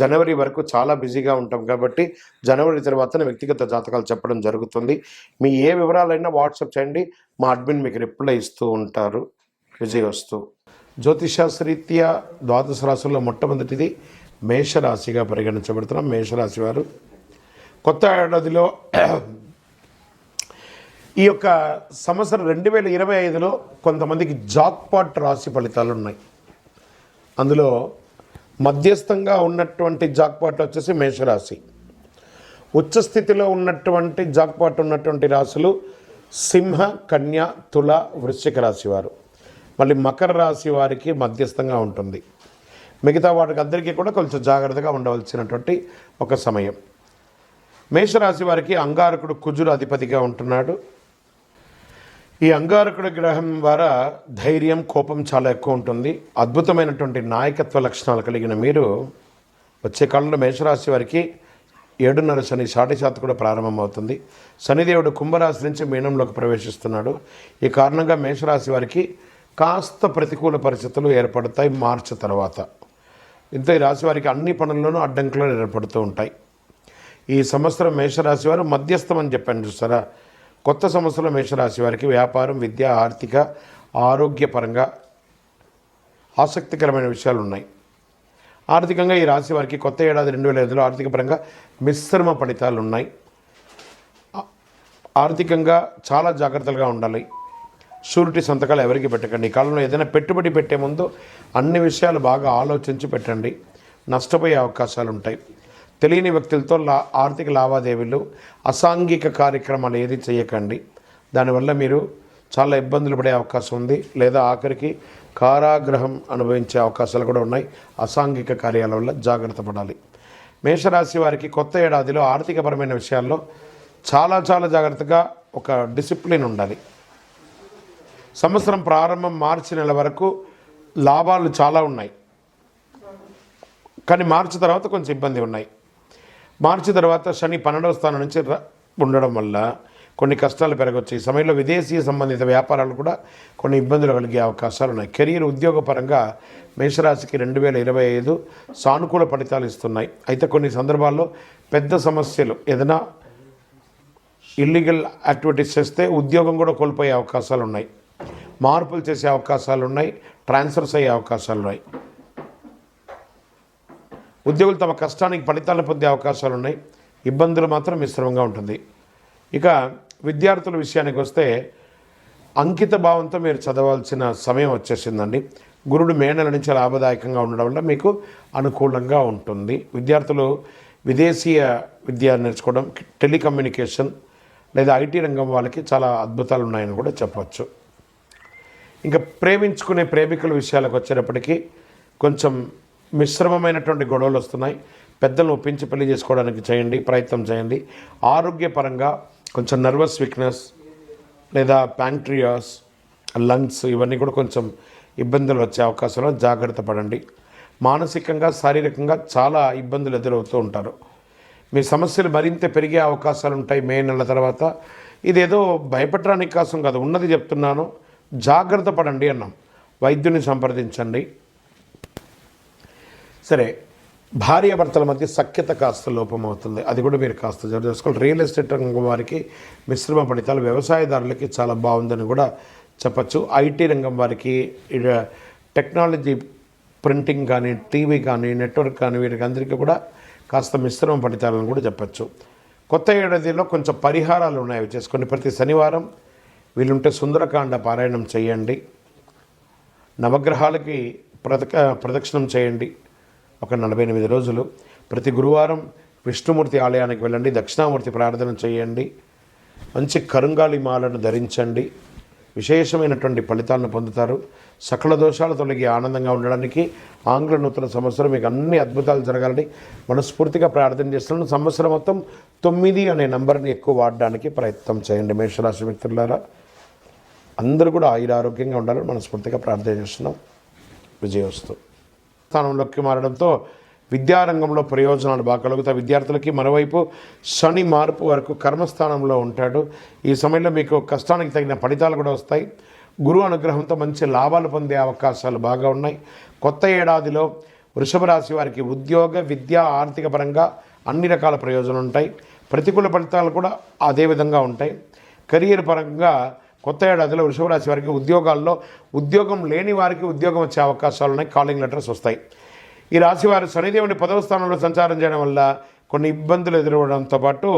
జనవరి వరకు చాలా బిజీగా ఉంటాం కాబట్టి జనవరి తర్వాత వ్యక్తిగత జాతకాలు చెప్పడం జరుగుతుంది. మీ ఏ వివరాలైనా వాట్సాప్ చేయండి మా అడ్మిన్ మీకు రిప్లై ఇస్తూ ఉంటారు. విజయవస్తు జ్యోతిషాస్త్రీత్యా ద్వాదశ రాశుల్లో మొట్టమొదటిది మేషరాశిగా పరిగణించబడుతున్నాం. మేషరాశి వారు కొత్త ఏడాదిలో ఈ యొక్క సంవత్సరం రెండు వేల ఇరవై ఐదులో కొంతమందికి జాక్పాట్ రాశి ఫలితాలు ఉన్నాయి. అందులో మధ్యస్థంగా ఉన్నటువంటి జాక్పాట్ వచ్చేసి మేషరాశి. ఉచ్చస్థితిలో ఉన్నటువంటి జాక్పాట్ ఉన్నటువంటి రాశులు సింహ కన్య తుల వృశ్చిక రాశి వారు. మళ్ళీ మకర రాశి వారికి మధ్యస్థంగా ఉంటుంది. మిగతా వాటికి అందరికీ కూడా కొంచెం జాగ్రత్తగా ఉండవలసినటువంటి ఒక సమయం. మేషరాశి వారికి అంగారకుడు కుజుడు అధిపతిగా ఉంటున్నాడు. ఈ అంగారకుడి గ్రహం ద్వారా ధైర్యం కోపం చాలా ఎక్కువ ఉంటుంది. అద్భుతమైనటువంటి నాయకత్వ లక్షణాలు కలిగిన మీరు వచ్చే కాలంలో మేషరాశి వారికి ఏడున్నర శని సాటి శాత కూడా ప్రారంభమవుతుంది. శనిదేవుడు కుంభరాశి నుంచి మీనంలోకి ప్రవేశిస్తున్నాడు. ఈ కారణంగా మేషరాశి వారికి కాస్త ప్రతికూల పరిస్థితులు ఏర్పడతాయి మార్చి తర్వాత. ఇంత ఈ రాశి వారికి అన్ని పనుల్లోనూ అడ్డంకులు ఏర్పడుతూ ఉంటాయి. ఈ సంవత్సరం మేషరాశి వారు మధ్యస్థం అని చెప్పాను చూస్తారా కొత్త సంవత్సరం మేషరాశి వారికి వ్యాపారం విద్య ఆర్థిక ఆరోగ్యపరంగా ఆసక్తికరమైన విషయాలు ఉన్నాయి. ఆర్థికంగా ఈ రాశి వారికి కొత్త ఏడాది రెండు వేల ఐదులో ఆర్థిక పరంగా మిశ్రమ ఫలితాలు ఉన్నాయి. ఆర్థికంగా చాలా జాగ్రత్తలుగా ఉండాలి. షూరిటీ సంతకాలు ఎవరికి పెట్టకండి. ఈ కాలంలో ఏదైనా పెట్టుబడి పెట్టే ముందు అన్ని విషయాలు బాగా ఆలోచించి పెట్టండి. నష్టపోయే అవకాశాలు ఉంటాయి. తెలియని వ్యక్తులతో లా ఆర్థిక లావాదేవీలు అసాంఘిక కార్యక్రమాలు ఏది చేయకండి. దానివల్ల మీరు చాలా ఇబ్బందులు పడే అవకాశం ఉంది. లేదా ఆఖరికి కారాగ్రహం అనుభవించే అవకాశాలు కూడా ఉన్నాయి. అసాంఘిక కార్యాల వల్ల జాగ్రత్త పడాలి. మేషరాశి వారికి కొత్త ఏడాదిలో ఆర్థికపరమైన విషయాల్లో చాలా చాలా జాగ్రత్తగా ఒక డిసిప్లిన్ ఉండాలి. సంవత్సరం ప్రారంభం మార్చి నెల వరకు లాభాలు చాలా ఉన్నాయి. కానీ మార్చి తర్వాత కొంచెం ఇబ్బంది ఉన్నాయి. మార్చి తర్వాత శని పన్నెండవ స్థానం నుంచి ఉండడం వల్ల కొన్ని కష్టాలు పెరగవచ్చు ఈ సమయంలో విదేశీ సంబంధిత వ్యాపారాలు కూడా కొన్ని ఇబ్బందులు కలిగే అవకాశాలు ఉన్నాయి. కెరీర్ ఉద్యోగపరంగా మేషరాశికి రెండు వేల ఇరవై ఐదు సానుకూల ఫలితాలు ఇస్తున్నాయి. అయితే కొన్ని సందర్భాల్లో పెద్ద సమస్యలు ఏదైనా ఇల్లీగల్ యాక్టివిటీస్ చేస్తే ఉద్యోగం కూడా కోల్పోయే అవకాశాలు ఉన్నాయి. మార్పులు చేసే అవకాశాలు ఉన్నాయి. ట్రాన్స్ఫర్స్ అయ్యే అవకాశాలు ఉన్నాయి. ఉద్యోగులు తమ కష్టానికి ఫలితాలను పొందే అవకాశాలు ఉన్నాయి ఇబ్బందులు మాత్రం మిశ్రమంగా ఉంటుంది. ఇక విద్యార్థుల విషయానికి వస్తే అంకిత భావంతో మీరు చదవాల్సిన సమయం వచ్చేసిందండి. గురుడు మేనల నుంచి లాభదాయకంగా ఉండడం వల్ల మీకు అనుకూలంగా ఉంటుంది. విద్యార్థులు విదేశీయ విద్య నేర్చుకోవడం టెలికమ్యూనికేషన్ లేదా ఐటీ రంగం వాళ్ళకి చాలా అద్భుతాలు ఉన్నాయని కూడా చెప్పవచ్చు ఇంకా ప్రేమించుకునే ప్రేమికుల విషయాలకు వచ్చేటప్పటికీ కొంచెం మిశ్రమమైనటువంటి గొడవలు వస్తున్నాయి. పెద్దలు ఒప్పించి పెళ్ళి చేసుకోవడానికి చేయండి ప్రయత్నం చేయండి. ఆరోగ్యపరంగా కొంచెం నర్వస్ వీక్నెస్ లేదా ప్యాంట్రియాస్ లంగ్స్ ఇవన్నీ కూడా కొంచెం ఇబ్బందులు వచ్చే అవకాశంలో జాగ్రత్త పడండి. మానసికంగా శారీరకంగా చాలా ఇబ్బందులు ఎదురవుతూ ఉంటారు. మీ సమస్యలు మరింత పెరిగే అవకాశాలు ఉంటాయి మే నెల తర్వాత. ఇదేదో భయపడడానికి కోసం కాదు. ఉన్నది చెప్తున్నాను. జాగ్రత్త పడండి అన్నాం. వైద్యుని సంప్రదించండి. సరే భార్యాభర్తల మధ్య సఖ్యత కాస్త లోపం అవుతుంది అది కూడా మీరు కాస్త జరుగు చేసుకోవాలి రియల్ ఎస్టేట్ రంగం వారికి మిశ్రమ ఫలితాలు వ్యవసాయదారులకి చాలా బాగుందని కూడా చెప్పచ్చు. ఐటీ రంగం వారికి టెక్నాలజీ ప్రింటింగ్ కానీ టీవీ కానీ నెట్వర్క్ కానీ వీరికి అందరికీ కూడా కాస్త మిశ్రమ ఫలితాలను కూడా చెప్పచ్చు. కొత్త ఏడాదిలో కొంచెం పరిహారాలు ఉన్నాయి. అవి చేసుకోండి ప్రతి శనివారం వీలుంటే సుందరకాండ పారాయణం చేయండి. నవగ్రహాలకి ప్రదక ప్రదక్షిణం చేయండి. ఒక నలభై ఎనిమిది రోజులు. ప్రతి గురువారం విష్ణుమూర్తి ఆలయానికి వెళ్ళండి దక్షిణామూర్తి ప్రార్థన చేయండి మంచి కరుంగాలి మాలను ధరించండి. విశేషమైనటువంటి ఫలితాలను పొందుతారు. సకల దోషాలు తొలగి ఆనందంగా ఉండడానికి ఆంగ్ల నూతన సంవత్సరం మీకు అన్ని అద్భుతాలు జరగాలని మనస్ఫూర్తిగా ప్రార్థన చేస్తున్నాను. సంవత్సరం మొత్తం తొమ్మిది అనే నెంబర్ని ఎక్కువ వాడడానికి ప్రయత్నం చేయండి మేషరాశి మిత్రులారా. అందరూ కూడా ఆయురారోగ్యంగా ఉండాలని మనస్ఫూర్తిగా ప్రార్థన చేస్తున్నాం. విజయోస్తు స్థానంలోకి మారడంతో విద్యారంగంలో ప్రయోజనాలు బాగా కలుగుతాయి విద్యార్థులకి మరోవైపు శని మార్పు వరకు కర్మస్థానంలో ఉంటాడు. ఈ సమయంలో మీకు కష్టానికి తగిన ఫలితాలు కూడా వస్తాయి. గురువు అనుగ్రహంతో మంచి లాభాలు పొందే అవకాశాలు బాగా ఉన్నాయి. కొత్త ఏడాదిలో వృషభ రాశి వారికి ఉద్యోగ విద్య ఆర్థిక పరంగా అన్ని రకాల ప్రయోజనాలు ఉంటాయి. ప్రతికూల ఫలితాలు కూడా అదే విధంగా ఉంటాయి. కెరియర్ పరంగా కొత్త ఏడాదిలో వృషభరాశి వారికి ఉద్యోగాల్లో ఉద్యోగం లేని వారికి ఉద్యోగం వచ్చే అవకాశాలు ఉన్నాయి. కాలింగ్ లెటర్స్ వస్తాయి. ఈ రాశి వారు శనిదేవుని పదవ స్థానంలో సంచారం చేయడం వల్ల కొన్ని ఇబ్బందులు ఎదురవడంతో పాటు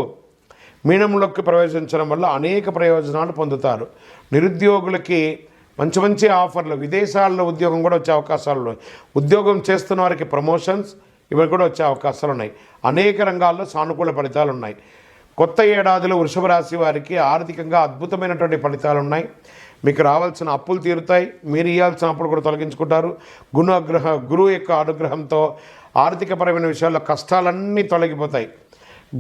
మీనంలోకి ప్రవేశించడం వల్ల అనేక ప్రయోజనాలు పొందుతారు. నిరుద్యోగులకి మంచి మంచి ఆఫర్లు విదేశాల్లో ఉద్యోగం కూడా వచ్చే అవకాశాలు ఉన్నాయి. ఉద్యోగం చేస్తున్న వారికి ప్రమోషన్స్ ఇవి కూడా వచ్చే అవకాశాలు ఉన్నాయి. అనేక రంగాల్లో సానుకూల ఫలితాలు ఉన్నాయి. కొత్త ఏడాదిలో వృషభ రాశి వారికి ఆర్థికంగా అద్భుతమైనటువంటి ఫలితాలు ఉన్నాయి. మీకు రావాల్సిన అప్పులు తీరుతాయి. మీరు ఇవ్వాల్సిన అప్పులు కూడా తొలగించుకుంటారు. గుణగ్రహ గురువు యొక్క అనుగ్రహంతో ఆర్థికపరమైన విషయాల్లో కష్టాలన్నీ తొలగిపోతాయి.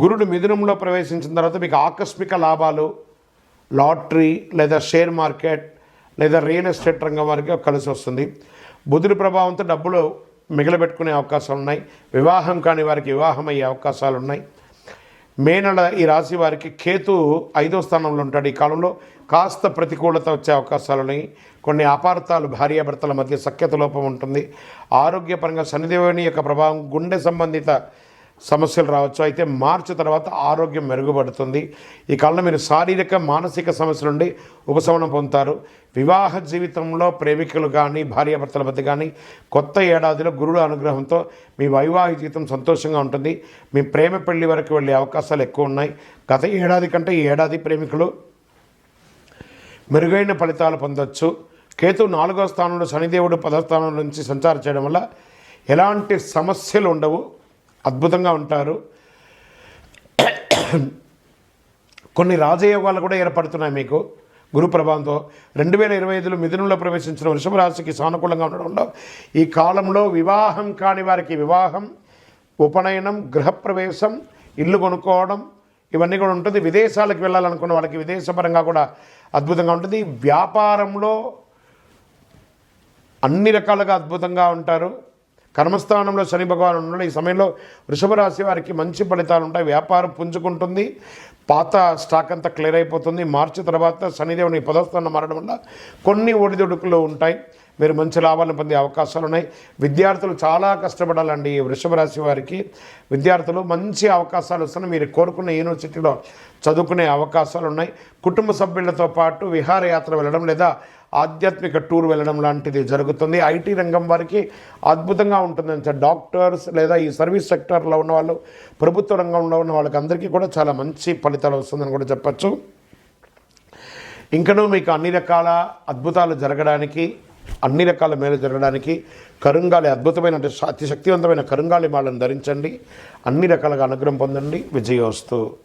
గురుడు మిథునంలో ప్రవేశించిన తర్వాత మీకు ఆకస్మిక లాభాలు లాటరీ లేదా షేర్ మార్కెట్ లేదా రియల్ ఎస్టేట్ రంగం వారికి కలిసి వస్తుంది. బుధుడి ప్రభావంతో డబ్బులు మిగిలిపెట్టుకునే అవకాశాలు ఉన్నాయి. వివాహం కాని వారికి వివాహం అయ్యే అవకాశాలు ఉన్నాయి. మే నెల ఈ రాశి వారికి కేతు ఐదో స్థానంలో ఉంటాడు ఈ కాలంలో. కాస్త ప్రతికూలత వచ్చే అవకాశాలని కొన్ని అపార్థాలు భార్యాభర్తల మధ్య సఖ్యత లోపం ఉంటుంది. ఆరోగ్యపరంగా శనిదేవుని యొక్క ప్రభావం గుండె సంబంధిత సమస్యలు రావచ్చు. అయితే మార్చి తర్వాత ఆరోగ్యం మెరుగుపడుతుంది. ఈ కాలంలో మీరు శారీరక మానసిక సమస్యల నుండి ఉపశమనం పొందుతారు. వివాహ జీవితంలో ప్రేమికులు కానీ భార్యాభర్తల మధ్య కానీ కొత్త ఏడాదిలో గురుడు అనుగ్రహంతో మీ వైవాహిక జీవితం సంతోషంగా ఉంటుంది. మీ ప్రేమ పెళ్ళి వరకు వెళ్ళే అవకాశాలు ఎక్కువ ఉన్నాయి. గత ఏడాది కంటే ఈ ఏడాది ప్రేమికులు మెరుగైన ఫలితాలు పొందొచ్చు. కేతు నాలుగో స్థానంలో శనిదేవుడు పదో స్థానం నుంచి సంచారం చేయడం వల్ల ఎలాంటి సమస్యలు ఉండవు. అద్భుతంగా ఉంటారు. కొన్ని రాజయోగాలు కూడా ఏర్పడుతున్నాయి మీకు. గురు ప్రభావంతో రెండు వేల ఇరవై ఐదులో మిథునంలో ప్రవేశించిన వృషభరాశికి సానుకూలంగా ఉండడంలో ఈ కాలంలో వివాహం కాని వారికి వివాహం ఉపనయనం గృహప్రవేశం ఇల్లు కొనుక్కోవడం ఇవన్నీ కూడా ఉంటుంది. విదేశాలకు వెళ్ళాలనుకున్న వాళ్ళకి విదేశపరంగా కూడా అద్భుతంగా ఉంటుంది. వ్యాపారంలో అన్ని రకాలుగా అద్భుతంగా ఉంటారు. కర్మస్థానంలో శని భగవాన్ ఉన్నాడు. ఈ సమయంలో వృషభ రాశి వారికి మంచి ఫలితాలు ఉంటాయి. వ్యాపారం పుంజుకుంటుంది. పాత స్టాక్ అంతా క్లియర్ అయిపోతుంది. మార్చి తర్వాత శనిదేవుని పదస్థానం మారడం వల్ల కొన్ని ఒడిదుడుకులు ఉంటాయి. మీరు మంచి లాభాలను పొందే అవకాశాలు ఉన్నాయి. విద్యార్థులు చాలా కష్టపడాలండి ఈ వృషభ రాశి వారికి. విద్యార్థులు మంచి అవకాశాలు వస్తున్నాయి మీరు కోరుకున్న యూనివర్సిటీలో చదువుకునే అవకాశాలు ఉన్నాయి. కుటుంబ సభ్యులతో పాటు విహారయాత్ర వెళ్ళడం లేదా ఆధ్యాత్మిక టూర్ వెళ్ళడం లాంటిది జరుగుతుంది. ఐటీ రంగం వారికి అద్భుతంగా ఉంటుందని సార్ డాక్టర్స్ లేదా ఈ సర్వీస్ సెక్టర్లో ఉన్న వాళ్ళు ప్రభుత్వ రంగంలో ఉన్న వాళ్ళకి అందరికీ కూడా చాలా మంచి ఫలితాలు వస్తుందని కూడా చెప్పచ్చు. ఇంకనూ మీకు అన్ని రకాల అద్భుతాలు జరగడానికి అన్ని రకాల మేలు జరగడానికి కరుంగాలి అద్భుతమైన అంటే అతి శక్తివంతమైన కరుంగాలి మాలను ధరించండి. అన్ని రకాలుగా అనుగ్రహం పొందండి. విజయోస్తు